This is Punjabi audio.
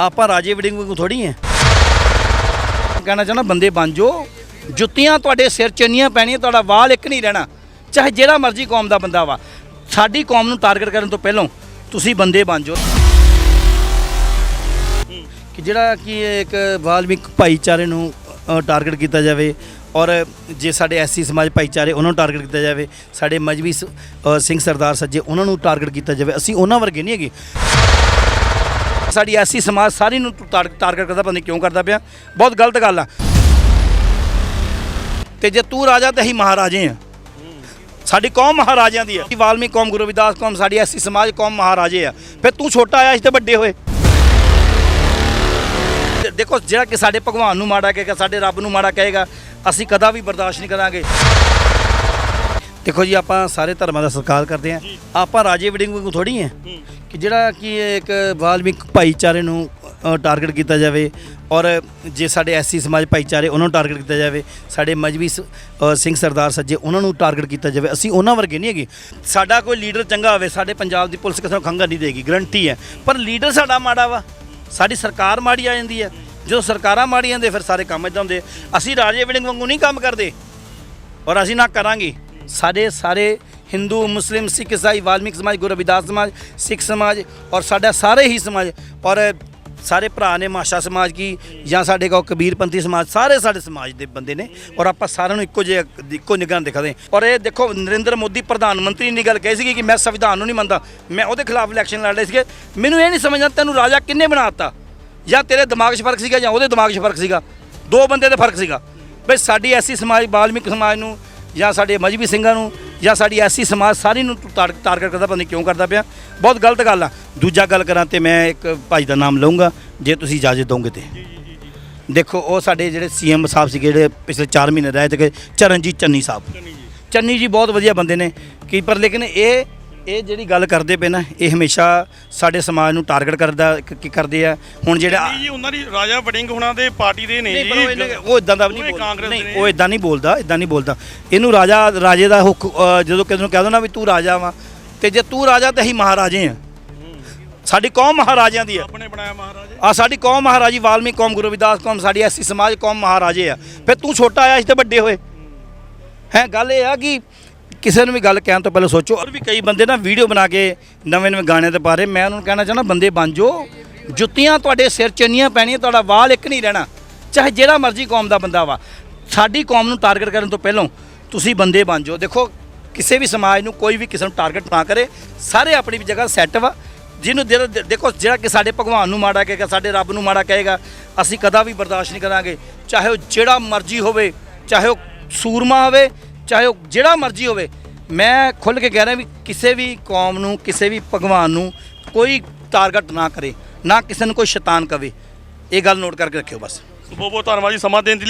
ਆਪਾਂ ਰਾਜੇ ਵੜਿੰਗ ਵਾਂਗੂ ਥੋੜੀ ਹੈ ਕਹਿਣਾ ਚਾਹੁੰਦਾ, ਬੰਦੇ ਬਣ ਜਾਓ ਜੁੱਤੀਆਂ ਤੁਹਾਡੇ ਸਿਰ 'ਚ ਇੰਨੀਆਂ ਪੈਣੀਆਂ, ਤੁਹਾਡਾ ਵਾਲ ਇੱਕ ਨਹੀਂ ਰਹਿਣਾ। ਚਾਹੇ ਜਿਹੜਾ ਮਰਜ਼ੀ ਕੌਮ ਦਾ ਬੰਦਾ ਵਾ। ਸਾਡੀ ਕੌਮ ਨੂੰ ਟਾਰਗੇਟ ਕਰਨ ਤੋਂ ਪਹਿਲਾਂ ਤੁਸੀਂ ਬੰਦੇ ਬਣ ਜਾਓ ਕਿ ਜਿਹੜਾ ਕਿ ਇੱਕ ਵਾਲਮੀਕ ਭਾਈਚਾਰੇ ਨੂੰ ਟਾਰਗੇਟ ਕੀਤਾ ਜਾਵੇ ਔਰ ਜੇ ਸਾਡੇ ਐਸਸੀ ਸਮਾਜ ਭਾਈਚਾਰੇ ਉਹਨਾਂ ਨੂੰ ਟਾਰਗੇਟ ਕੀਤਾ ਜਾਵੇ, ਸਾਡੇ ਮਜਬੀ ਸਿੰਘ ਸਰਦਾਰ ਸੱਜੇ ਉਹਨਾਂ ਨੂੰ ਟਾਰਗੇਟ ਕੀਤਾ ਜਾਵੇ, ਅਸੀਂ ਉਹਨਾਂ ਵਰਗੇ ਨਹੀਂ ਹੈਗੇ। ਸਾਡੀ ਐਸੀ ਸਮਾਜ ਸਾਰੀ ਨੂੰ ਟਾਰਗੇਟ ਕਰਦਾ, ਪਤਾ ਨਹੀਂ ਕਿਉਂ ਕਰਦਾ ਪਿਆ। ਬਹੁਤ ਗਲਤ ਗੱਲ ਆ। ਤੇ ਜੇ ਤੂੰ ਰਾਜਾ, ਤੇ ਅਸੀਂ ਮਹਾਰਾਜੇ ਆ। ਸਾਡੀ ਕੌਮ ਮਹਾਰਾਜਿਆਂ ਦੀ ਹੈ ਵਾਲਮੀਕ ਕੌਮ, ਗੁਰੂ ਰਵਿਦਾਸ ਕੌਮ, ਸਾਡੀ ਐਸੀ ਸਮਾਜ ਕੌਮ ਮਹਾਰਾਜੇ ਆ। ਫਿਰ ਤੂੰ ਛੋਟਾ ਆਇਆ, ਅਸੀਂ ਤੇ ਵੱਡੇ ਹੋਏ। ਦੇਖੋ, ਜਿਹੜਾ ਕਿ ਸਾਡੇ ਭਗਵਾਨ ਨੂੰ ਮਾੜਾ ਕਹੇਗਾ, ਸਾਡੇ ਰੱਬ ਨੂੰ ਮਾੜਾ ਕਹੇਗਾ, ਅਸੀਂ ਕਦਾ ਵੀ ਬਰਦਾਸ਼ਤ ਨਹੀਂ ਕਰਾਂਗੇ। ਦੇਖੋ ਜੀ ਆਪਾਂ ਸਾਰੇ ਧਰਮਾਂ ਦਾ ਸਤਿਕਾਰ ਕਰਦੇ ਆਂ ਆਪਾਂ ਰਾਜੇ ਵੜਿੰਗ ਵਾਂਗੂ ਥੋੜੀ ਹੈ ਕਿ ਜਿਹੜਾ ਕਿ ਇੱਕ ਵਾਲਮੀਕ ਭਾਈਚਾਰੇ ਨੂੰ ਟਾਰਗੇਟ ਕੀਤਾ ਜਾਵੇ ਔਰ ਜੇ ਸਾਡੇ ਐਸਸੀ ਸਮਾਜ ਭਾਈਚਾਰੇ ਉਹਨਾਂ ਨੂੰ ਟਾਰਗੇਟ ਕੀਤਾ ਜਾਵੇ ਸਾਡੇ ਮਜਬੀ ਸਿੰਘ ਸਰਦਾਰ ਸੱਜੇ ਉਹਨਾਂ ਨੂੰ ਟਾਰਗੇਟ ਕੀਤਾ ਜਾਵੇ ਅਸੀਂ ਉਹਨਾਂ ਵਰਗੇ ਨਹੀਂ ਹੈਗੇ। ਸਾਡਾ ਕੋਈ ਲੀਡਰ ਚੰਗਾ ਹੋਵੇ ਸਾਡੇ ਪੰਜਾਬ ਦੀ ਪੁਲਿਸ ਕਿਸੇ ਨੂੰ ਖੰਗਾ ਨਹੀਂ ਦੇਗੀ ਗਰੰਟੀ ਹੈ। ਪਰ ਲੀਡਰ ਸਾਡਾ ਮਾੜਾ ਵਾ। ਸਾਡੀ ਸਰਕਾਰ ਮਾੜੀ ਆ ਜਾਂਦੀ ਹੈ। ਜਦੋਂ ਸਰਕਾਰਾਂ ਮਾੜੀਆਂ ਜਾਂਦੇ ਫਿਰ ਸਾਰੇ ਕੰਮ ਇਦਾਂ ਹੁੰਦੇ ਅਸੀਂ ਰਾਜੇ ਵੜਿੰਗ ਵਾਂਗੂ ਨਹੀਂ ਕੰਮ ਕਰਦੇ। ਔਰ ਅਸੀਂ ਨਾ ਕਰਾਂਗੇ। ਸਾਡੇ ਸਾਰੇ ਹਿੰਦੂ, ਮੁਸਲਿਮ, ਸਿੱਖ, ਇਸਾਈ, ਵਾਲਮੀਕ ਸਮਾਜ, ਗੁਰੂ ਰਵਿਦਾਸ ਸਮਾਜ, ਸਿੱਖ ਸਮਾਜ ਔਰ ਸਾਡਾ ਸਾਰੇ ਹੀ ਸਮਾਜ ਔਰ ਸਾਰੇ ਭਰਾ ਨੇ ਮਾਸ਼ਾ ਸਮਾਜ ਕੀ ਜਾਂ ਸਾਡੇ ਕੋ ਕਬੀਰਪੰਥੀ ਸਮਾਜ, ਸਾਰੇ ਸਾਡੇ ਸਮਾਜ ਦੇ ਬੰਦੇ ਨੇ ਔਰ ਆਪਾਂ ਸਾਰਿਆਂ ਨੂੰ ਇੱਕੋ ਜਿਹਾ, ਇੱਕੋ ਨਿਗਾਹ ਦਿਖਾਦੇ ਔਰ ਇਹ ਦੇਖੋ, ਨਰਿੰਦਰ ਮੋਦੀ ਪ੍ਰਧਾਨ ਮੰਤਰੀ ਨੇ ਗੱਲ ਕਹੀ ਸੀਗੀ ਕਿ ਮੈਂ ਸੰਵਿਧਾਨ ਨੂੰ ਨਹੀਂ ਮੰਨਦਾ। ਮੈਂ ਉਹਦੇ ਖਿਲਾਫ ਇਲੈਕਸ਼ਨ ਲੜ ਰਹੇ ਸੀਗੇ। ਮੈਨੂੰ ਇਹ ਨਹੀਂ ਸਮਝਦਾ ਤੈਨੂੰ ਰਾਜਾ ਕਿੰਨੇ ਬਣਾਤਾ ਜਾਂ ਤੇਰੇ ਦਿਮਾਗ 'ਚ ਫ਼ਰਕ ਸੀਗਾ ਜਾਂ ਉਹਦੇ ਦਿਮਾਗ 'ਚ ਫ਼ਰਕ ਸੀਗਾ? ਦੋ ਬੰਦੇ ਦੇ ਫ਼ਰਕ ਸੀਗਾ। ਬਈ ਸਾਡੀ ਐਸੀ ਸਮਾਜ ਬਾਲਮਿਕ ਸਮਾਜ ਨੂੰ ਜਾਂ ਸਾਡੇ ਮਜਬੀ ਸਿੰਘਾਂ ਨੂੰ ਜਾਂ ਸਾਡੀ ਐਸੀ ਸਮਾਜ ਸਾਰੀ ਨੂੰ ਟਾਰ- ਟਾਰਗੇਟ ਕਰਦਾ ਪਤਾ ਨਹੀਂ ਕਿਉਂ ਕਰਦਾ ਪਿਆ। ਬਹੁਤ ਗਲਤ ਗੱਲ ਆ। ਦੂਜਾ ਗੱਲ ਕਰਾਂ ਤੇ ਮੈਂ ਇੱਕ ਭਾਈ ਦਾ ਨਾਮ ਲਵਾਂਗਾ ਜੇ ਤੁਸੀਂ ਇਜਾਜ਼ਤ ਦੋਗੇ ਤੇ। ਦੇਖੋ ਉਹ ਸਾਡੇ ਜਿਹੜੇ ਸੀਐਮ ਸਾਹਿਬ ਸੀਗੇ ਜਿਹੜੇ ਪਿਛਲੇ 4 ਮਹੀਨੇ ਰਹੇ ਤੇ ਚਰਨਜੀਤ ਚੰਨੀ ਸਾਹਿਬ। ਚੰਨੀ ਜੀ ਬਹੁਤ ਵਧੀਆ ਬੰਦੇ ਨੇ। ਕੀ ਪਰ ਲੇਕਿਨ ਇਹ ਇਹ ਜਿਹੜੀ ਗੱਲ ਕਰਦੇ ਪਏ ਨਾ ਇਹ ਹਮੇਸ਼ਾ ਸਾਡੇ ਸਮਾਜ ਨੂੰ ਟਾਰਗੇਟ ਕਰਦਾ ਕ- ਕਰਦੇ ਆ। ਹੁਣ ਜਿਹੜਾ ਨਹੀਂ ਜੀ ਉਹਨਾਂ ਦੀ ਰਾਜਾ ਵੜਿੰਗ ਹੁਣਾਂ ਦੇ ਪਾਰਟੀ ਦੇ ਨੇ ਜੀ। ਉਹ ਇਦਾਂ ਦਾ ਨਹੀਂ ਬੋਲਦਾ। ਨਹੀਂ ਉਹ ਇਦਾਂ ਨਹੀਂ ਬੋਲਦਾ ਇਦਾਂ ਨਹੀਂ ਬੋਲਦਾ। ਇਹਨੂੰ ਰਾਜਾ ਰਾਜੇ ਦਾ ਜਦੋਂ ਕਿਸੇ ਨੂੰ ਕਹਿ ਦੋ ਨਾ ਵੀ ਤੂੰ ਰਾਜਾ ਵਾ ਤੇ ਜੇ ਤੂੰ ਰਾਜਾ ਤੇ ਅਸੀਂ ਮਹਾਰਾਜੇ ਆ। ਸਾਡੀ ਕੌਮ ਮਹਾਰਾਜਿਆਂ ਦੀ ਹੈ ਆਪਣੇ ਬਣਾਇਆ ਮਹਾਰਾਜੇ। ਆ ਸਾਡੀ ਕੌਮ ਮਹਾਰਾਜੀ ਵਾਲਮੀਕ ਕੌਮ ਗੁਰੂ ਰਵਿਦਾਸ ਕੌਮ ਸਾਡੀ ਐਸੀ ਸਮਾਜ ਕੌਮ ਮਹਾਰਾਜੇ ਆ। ਫਿਰ ਤੂੰ ਛੋਟਾ ਆਇਆ ਅਸੀਂ ਤੇ ਵੱਡੇ ਹੋਏ। ਹੈ ਗੱਲ ਇਹ ਆ ਕਿ ਕਿਸੇ ਨੂੰ ਵੀ ਗੱਲ ਕਹਿਣ ਤੋਂ ਪਹਿਲਾਂ ਸੋਚੋ। ਔਰ ਵੀ ਕਈ ਬੰਦੇ ਨਾ ਵੀਡੀਓ ਬਣਾ ਕੇ ਨਵੇਂ ਨਵੇਂ ਗਾਣੇ ਤੇ ਪਾ ਰਹੇ। ਮੈਂ ਉਹਨਾਂ ਨੂੰ ਕਹਿਣਾ ਚਾਹੁੰਦਾ, ਬੰਦੇ ਬਣ ਜਾਓ। ਜੁੱਤੀਆਂ ਤੁਹਾਡੇ ਸਿਰ ਚੰਨੀਆਂ ਪੈਣੀਆਂ, ਤੁਹਾਡਾ ਵਾਲ ਇੱਕ ਨਹੀਂ ਰਹਿਣਾ। ਚਾਹੇ ਜਿਹੜਾ ਮਰਜ਼ੀ ਕੌਮ ਦਾ ਬੰਦਾ ਵਾ। ਸਾਡੀ ਕੌਮ ਨੂੰ ਟਾਰਗੇਟ ਕਰਨ ਤੋਂ ਪਹਿਲਾਂ ਤੁਸੀਂ ਬੰਦੇ ਬਣ ਜਾਓ। ਦੇਖੋ, ਕਿਸੇ ਵੀ ਸਮਾਜ ਨੂੰ ਕੋਈ ਵੀ ਕਿਸੇ ਨੂੰ ਟਾਰਗੇਟ ਨਾ ਕਰੇ। ਸਾਰੇ ਆਪਣੀ ਵੀ ਜਗ੍ਹਾ ਸੈੱਟ ਵਾ। ਜਿਹਨੂੰ ਜਿਹੜਾ ਦੇਖੋ, ਜਿਹੜਾ ਕਿ ਸਾਡੇ ਭਗਵਾਨ ਨੂੰ ਮਾੜਾ ਕਹੇਗਾ, ਸਾਡੇ ਰੱਬ ਨੂੰ ਮਾੜਾ ਕਹੇਗਾ, ਅਸੀਂ ਕਦਾ ਵੀ ਬਰਦਾਸ਼ਤ ਨਹੀਂ ਕਰਾਂਗੇ। ਚਾਹੇ ਉਹ ਜਿਹੜਾ ਮਰਜ਼ੀ ਹੋਵੇ, ਚਾਹੇ ਉਹ ਸੂਰਮਾ ਹੋਵੇ ਚਾਹੇ ਉਹ ਜਿਹੜਾ ਮਰਜ਼ੀ ਹੋਵੇ, ਮੈਂ ਖੁੱਲ੍ਹ ਕੇ ਕਹਿ ਰਿਹਾ ਵੀ ਕਿਸੇ ਵੀ ਕੌਮ ਨੂੰ, ਕਿਸੇ ਵੀ ਭਗਵਾਨ ਨੂੰ ਕੋਈ ਟਾਰਗੇਟ ਨਾ ਕਰੇ, ਨਾ ਕਿਸੇ ਨੂੰ ਕੋਈ ਸ਼ੈਤਾਨ ਕਵੇ। ਇਹ ਗੱਲ ਨੋਟ ਕਰਕੇ ਰੱਖਿਓ ਬਸ। ਬਹੁਤ ਬਹੁਤ ਧੰਨਵਾਦ ਜੀ, ਸਮਾਂ ਦੇਣ ਦੇ ਲਈ